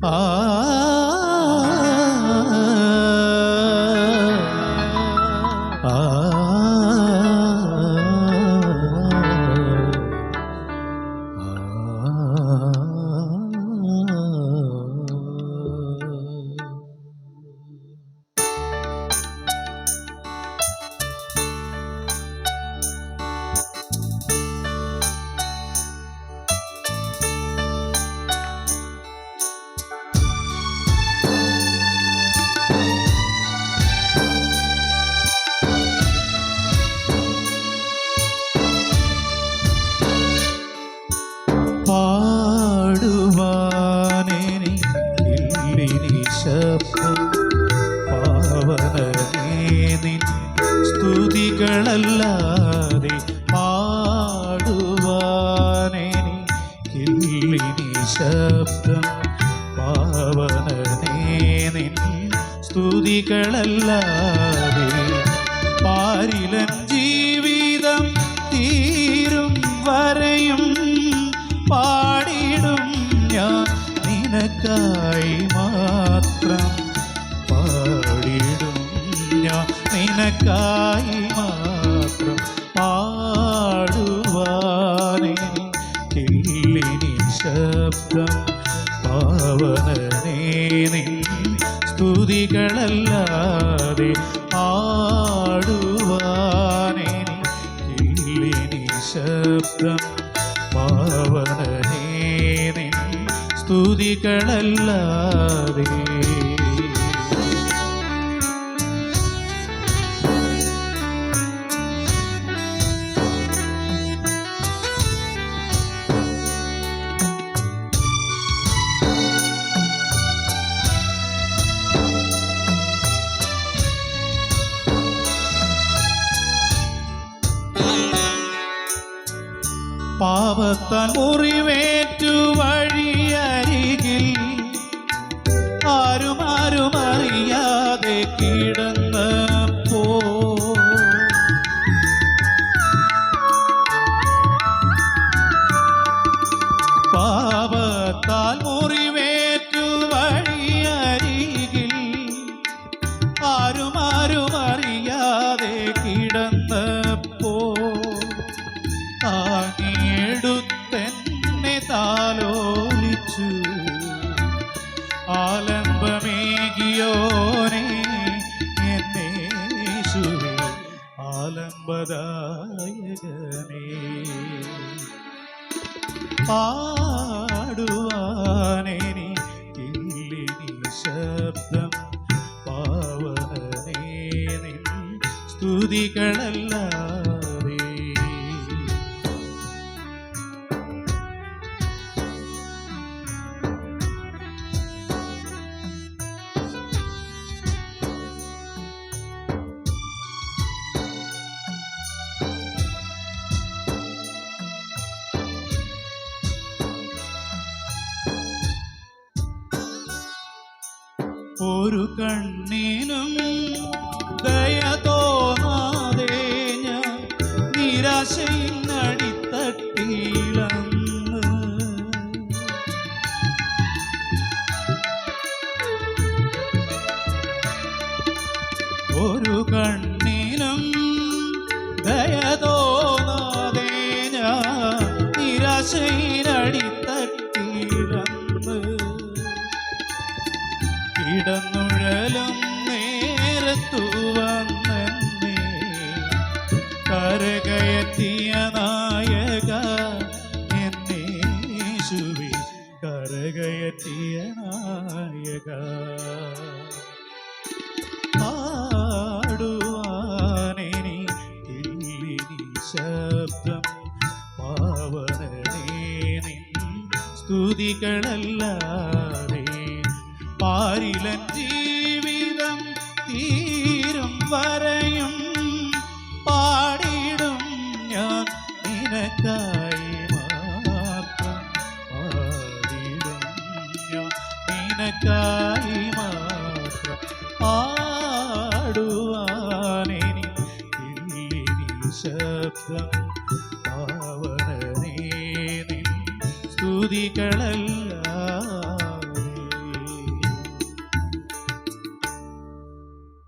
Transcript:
啊。നിൻ സ്തുതികളല്ലാതെ പാടുവാനെനിക്കില്ലിനി ശബ്ദം പാവനനേ നിൻ സ്തുതികളല്ലാതെ പാരിലൻ ജീവിതം തീരും വരെയും പാടിടും ഞാൻ നിനക്കായി ഞാൻ നിനക്കായി മാത്രം പാടുവാനെനിക്കില്ലിനി ശബ്ദം പാവനേ നിൻ സ്തുതികളല്ലാതെ കിള്ളിനി ശബ്ദം പാവനേ നിൻ സ്തുതികളല്ലാതെ பாவத்தால் முறிவேற்று வழி அருகில் ஆரும் ஆரும் அறியாதே கிடந்த போ பாவத்தால் ആലംബദായകനേ ഇല്ലിനി ശബ്ദം പാവനനേ നിൻ സ്തുതികളല്ലാതെ ഒരു കണ്ണിനും ദയ തോന്നാതെ ഞാൻ നിരാശയിൽ അടിത്തട്ടിയിലന്ന് ഒരു കണ്ണിനും ദയ തോന്നാതെ ഞാൻ നിരാശയിൽ അടിത്തട്ടിയിലന്ന് കിടന്നുഴലും കരകയറ്റിയ നായക എന്നെ യേശുവേ കരകയറ്റിയ നായക പാടുവാനെനിക്കില്ലിനി ശബ്ദം പാവനനേ നിൻ സ്തുതികളല്ലാതെ പാരിലൻ ജീവിതം തീരും വരെയും നിനക്കായി മാത്രം ശബ്ദം പാവനനേ നിൻ സ്തുതികളല്ല